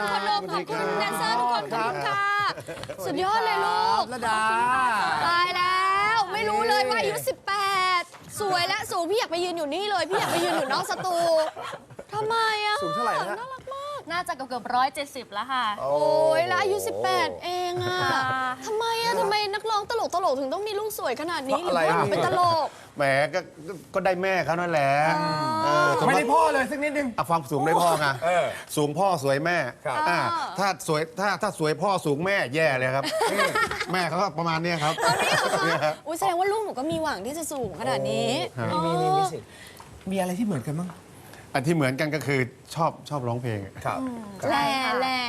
คุณคพรับลขนมขอบคุณแดนเซอร์ทุกคนขอบคุณค่ะ สุดยอดเลยลูก ระดา ตายแล้ว ไม่รู้เลยว่าอายุ 18 สวยและสูง พี่อยากไปยืนอยู่นี่เลย พี่อยากไปยืนอยู่นอกสตูทำไมอะสูงเท่าไหร่นะ น่ารักมาก น่าจะเกือบเกือบร้อยเจ็ดสิบแล้วค่ะ โอ้ยแล้วอายุ 18 เองอะค่ะทำไม อะทำไมนักร้องตลกตลกๆถึงต้องมีลูกสวยขนาดนี้หเพรือราะอะไรว่าเป็นตลก แหมก็ก็ก็ได้แม่เขานั่นแหละเออสมไม่มได้ติพ่อเลยสักนิดนึงเอาความสูงได้พ่อไงเออสูงพ่อสวยแม่ครับ อ่าถ้าสวยถ้าถ้าสวยพ่อสูงแม่แย่เลยครับ แม่เขาก็ประมาณเนี้ยครับเนี่ยครับอุ้ยแสดงว่าลูกหนูก็มีหวังที่จะสูงขนาดนี้โอ้มีมีมีมีสิมีอะไรที่เหมือนกันบ้าง อันที่เหมือนกันก็คือชอบชอบร้องเพลง ครับ แหล่แหล่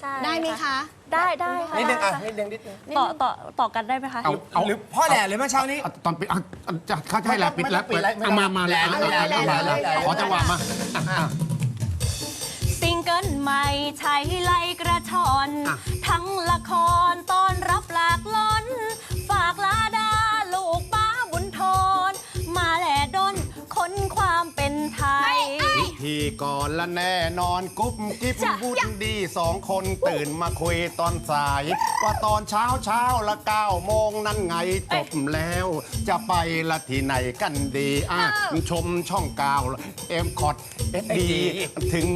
ใช่ได้ไหมคะ ได้ได้ค่ะนิดนึงอะได้นิดนึงนิดนึงต่อต่อต่อกันได้ไหมคะ เอาเอาหรือพ่อแหล่เลยเมื่อเช้านี้เอาตอนปิดเอาเอาจะเขาจะให้แหละปิดแล้วไม่ต้องปิดแล้วเอามามาเลยแหละเอาแหละเอาเอาแหละแหละขอจังหวะมาอะอะ ซิงเกิลใหม่ใช้ไลกระชอน อะ ทั้งละครตอนรับหลากล้น ฝากลาด ก่อนและแน่นอนกุ๊บกิ๊บจ้ะวุ่นดีสองคนตื่นมาคุยตอนสาย ว่าตอนเช้าเช้าละเก้าโมงนั่นไงจบแล้ว จะไปละที่ไหนกันดีอะชมช่องเก้าเอ็มคอดเอสดีถึง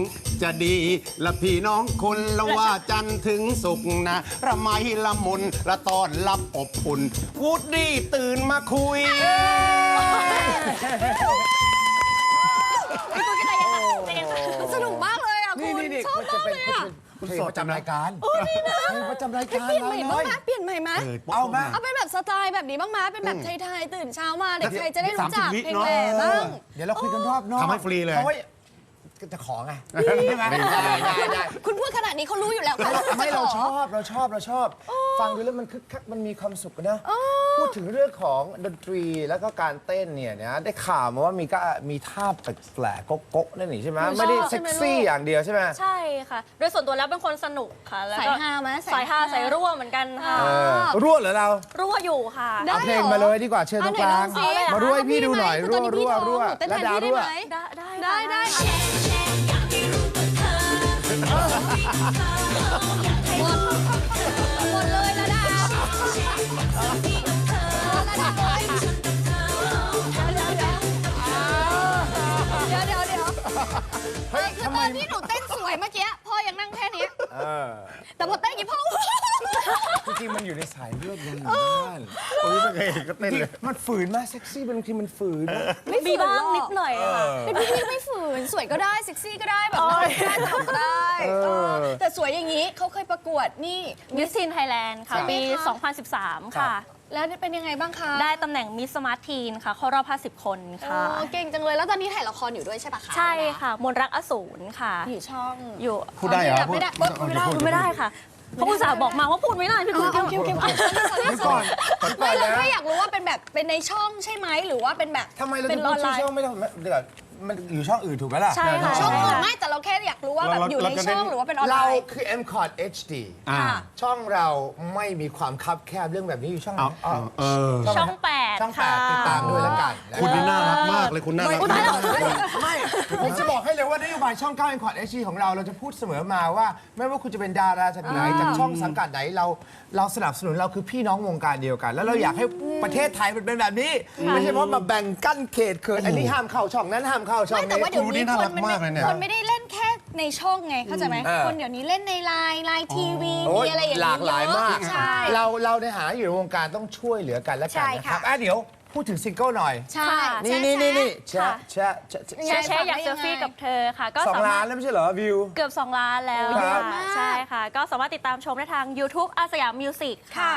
จะดีละพี่น้องคนละว่าจันทร์ถึงสุกร์นะระไมละมุนละตอนรับอบอุ่นวูดดี้ตื่นมาคุย สนุกมากเลยอะคุ นี่ ณ นี่นี่ ชอบ มันจะ มาก เป็น เลยอะ คุณสดประจำรายการโอ้นี่นะประจำรายการเปลี่ยนใหม่เลบ้างย ไหมเปลี่ยนใหม่ไหมเอามา เอาเป็นแบบสไตล์แบบนี้บ้างไหมเป็นแบบไทยๆตื่นเช้ามาเด็กไทยจะได้รู้จักสามสิบวิเพลงเนอะแหล่บ้าง เดี๋ยวเราคุยกันรอบนอกทำให้ฟรีเลย พราะว่าจะขอไงใช่ไหมได้ได้ได้ คุณพูดขนาดนี้เขารู้อยู่แล้วไม่ค่ะไม่เราชอบเราชอบเราชอบ ฟังดูแล้วมันคึกคักมันมีความสุขนะพูด ถึงเรื่องของดนตรีแล้วก็การเต้นเนี่ยนะได้ข่าวมาว่ามีก็มีท่าแปลกๆโก๊ะๆนั่นนี่ใช่ไหมไม่ได้เซ็กซี่อย่างเดียวใช่ไหม ใช่ค่ะ โดยส่วนตัวแล้วเป็นคนสนุกค่ะแล้วสายก็ฮาไหมสายฮา สายรั่วเหมือนกันค่ะ เออรั่วเหรอเรารั่วอยู่ค่ะ ได้เอาเพลงมาเลยดีกว่าเชิญตรงกลางอะไหนลองสิ มารั่วให้พี่ดูหน่อยคือรั่ตวนนี้รั่วพี่รั่วท้องหนูเต้นแทและนดาพี่ได้รั่วไหมได้ได้ได้ได้ค่ะหมดหมดเลยละดาล เฮ้ยคือตอนที่หนูเต้นสวยเมื่อกี้พ่อยังนั่งแค่นี้ เออแต่พอเต้นกี่พ่อ จริงๆมันอยู่ในสายเลือดยังอยู่บ้านผมไม่เคยเห็นก็เต้นเลย มันฝืนมากเซ็กซี่บางทีมันฝืนนะมีบ้างนิดหน่อยค่ะ เป็นพี่พี่ไม่ฝืน สวยก็ได้เซ็กซี่ก็ได้แบบน่ารักน่าทำได้ เออ เออแต่สวยอย่างนี้เขาเคยประกวดนี่ มิสซินไทยแลนด์ค่ะครับปีใช่ไหมคะ 2013 ค่ะ แล้วเป็นยังไงบ้างคะได้ตำแหน่งมิสสมาร์ททีนค่ะ เข้ารอบ 50 คนโอ้ค่ะเก่งจังเลยแล้วตอนนี้ถ่ายละครอยู่ด้วยใช่ปะคะใช่ค่ะ มนรักอสูรค่ะ อยู่ช่อง อยู่พูดได้เหรอไม่ได้พูดพูดไม่ได้พูดไม่ได้ค่ะเขาอุตส่าห์บอกมาว่าพูดไม่ได้พี่อ๋คุอณโอเคโอเคโอเคเดี๋ยวก่อนก่อนก่ไม่อนเรานะแค่อยากรู้ว่าเป็นแบบเป็นในช่องใช่ไหมหรือว่าเป็นแบบทำไมเราเป็ถึนงอพูอดนไลชื่อน์ ช่องไม่ได้เดี๋ยวก่อน มันอยู่ช่องอื่นถูกไหมล่ะ ใช่ค่ะช่องใช่อื่นค่ะไม่แต่เราแค่อยากรู้ว่าแบบเราอยู่ในเราจะช่องเน้นหรือว่าเป็นออนไลเราน์ คือ m c o t HD อ่าค่ะช่องเราไม่มีความคับแคบเรื่องแบบนี้อยู่ช่องไหนเอาอ๋อเออ ช่องแปดช่องแปค่ะดติดตามด้วยแล้วกันนะคุณนี่น่ารักมากเลยคุณน่ารักไม่มาก ไม่ ผมจะบอกให้เลยว่านโยบายช่อง9 m c o t HD ของเราเราจะพูดเสมอมาว่า ไม่ว่าคุณจะเป็นดาราจากไหนจากช่องสังกัดไหนเราเราสนับสนุนเราคือพี่น้องวงการเดียวกัน แล้วเราอยากให้ประเทศไทยมันเป็นแบบนี้ ไม่ใช่เพราะมาแบ่งกั้นเขตเขินอันนี้ห้ามเข้าช่องนั้นห้ามเข้าช่องไม่แต่นี้ ว่าเดี๋ยวครูนี่นี้น่าครันกมันมากเลยเนี่ย คนไม่ได้เล่นแค่ในช่องไงเข้าใจไหมเออ คนเดี๋ยวนี้เล่นในไลน์ไลน์ทีวีโอ้มียอะไรอย่างหเงี้ลากหลายมาก ใช่ เราเราในหาอยู่ในวงการต้องช่วยเหลือกันและกันใช่นะคค่ะรับอะเดี๋ยวพูดถึงซิงเกิลหน่อย ใช่นี่ใช่นี่นี่นี่ใช่แชะแชะแชะยังแชไงร์แชร์อยากฟัเซงลได้ฟี่ยังไงกับเธอค่ะ ก็สองสาล้ามานรถแล้วไม่ใช่เหรอวิว เกือบ 2 ล้านแล้วครับค่ะใช่ค่ะ ก็สามารถติดตามชมได้ทาง YouTube อาสยามมิวสิกค่ะ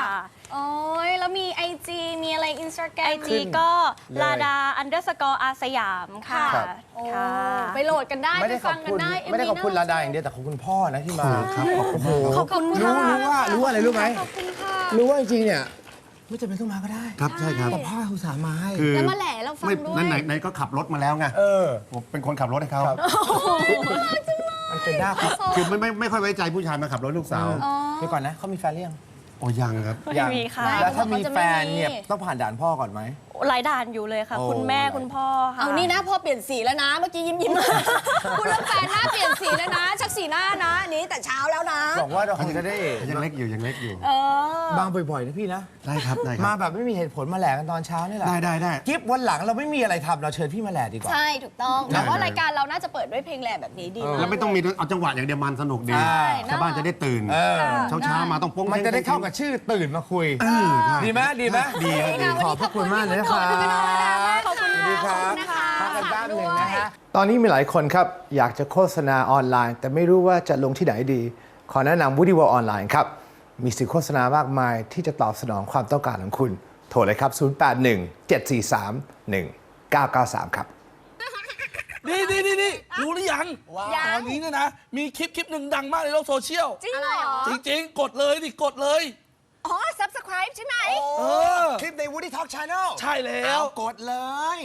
โอ้ยแล้วมี IG มีอะไร อินสตาแกรมไอจีก็เลย ลาดาอันเดอร์สกอร์อาสยามค่ะครับ โอ้ค่ะ ไปโหลดกันได้ไม่ไปได้ขอฟับงกันคุณได้ ไม่ได้ขอบคุณ MV ลาดาอย่างเดียวแต่ขอบคุณพ่อนะที่มาครับขอบคุณโอ้โหขอบคุณรู้ค่ะรู้ว่ารู้ว่าอะไรรู้ไหมขอบคุณค่ะรู้ว่าจริงๆเนี่ยไม่จำเป็นต้องมาก็ได้ครับใช่ครับ แต่พ่ออุตส่าห์มาให้คือแล้วมาแหล่เราฟังไม่ด้วยนั่นไหนไหนก็ขับรถมาแล้วไงเออ ผมเป็นคนขับรถให้เขาครับ มันเป็นหน้าครับคือไม่ไม่ไม่ค่อยไว้ใจผู้ชายมาขับรถลูกสาว เดี๋ยวก่อนนะเขามีแฟนหรือยังโอ้ยังครับไม่มีค่ะ แล้วถ้ามีเขาจะไม่แฟนเนี่ยมีต้องผ่านด่านพ่อก่อนไหมหลายด่านอยู่เลยค่ะโอ้คุณแม่หลายคุณพ่อค่ะเอานี่นะพอเปลี่ยนสีแล้วนะ เมื่อกี้ยิ้มยิ้มๆคุณเรื่องแฟนหน้าเปลี่ยนสีแล้วนะ ชักสีหน้านี้ แต่เช้าแล้วนะ บอกว่าเราคงจะได้ยังเล็กอยู่ยังเล็กอยู่ เออ บางบ่อยๆนะพี่นะ ได้ครับได้คมารับ แบบไม่มีเหตุผลมาแหลกกันตอนเช้านี่แหละได้ได้ได้ กิฟวันหลังเราไม่มีอะไรทำเราเชิญพี่มาแหลกดีกว่า ใช่ถูกต้องแต่ว่าได้รายการเราน่าจะเปิดด้วยเพลงแหล่แบบนี้ดีเออแล้วไม่ต้องมีเอาจังหวะอย่างเดียวมันสนุกดีใช่ ชาวบ้านจะได้ตื่นเออ เช้าเช้าๆมาต้องโป้งมันจะได้เข้ากับชื่อตื่นมาคุย เออใช่ ดีไหมดีไหมดีครับดีขอบพระคุณมากเลยนะครับ ขอบคุณสวัสดีครับนะคะพั กันแป๊บหนึ่งนะฮะ ตอนนี้มีหลายคนครับ อยากจะโฆษณาออนไลน์ แต่ไม่รู้ว่าจะลงที่ไหนดี ขอแนะนำ Woody World ออนไลน์ครับ มีสื่อโฆษณามากมายที่จะตอบสนองความต้องการของคุณ โทรเลยครับ 081 743 1993 ครับ นี่นี่นี่นี่รู้หรือยังยังตอนนี้เนี่ยนะ มีคลิปคลิปหนึ่งดังมากในโลกโซเชียล จริงเหรอ จริงๆ กดเลยดิกดเลย อ๋อ subscribe ใช่ไหม เออ คลิปใน Woody Talk Channel ใช่แล้ว เอากดเลย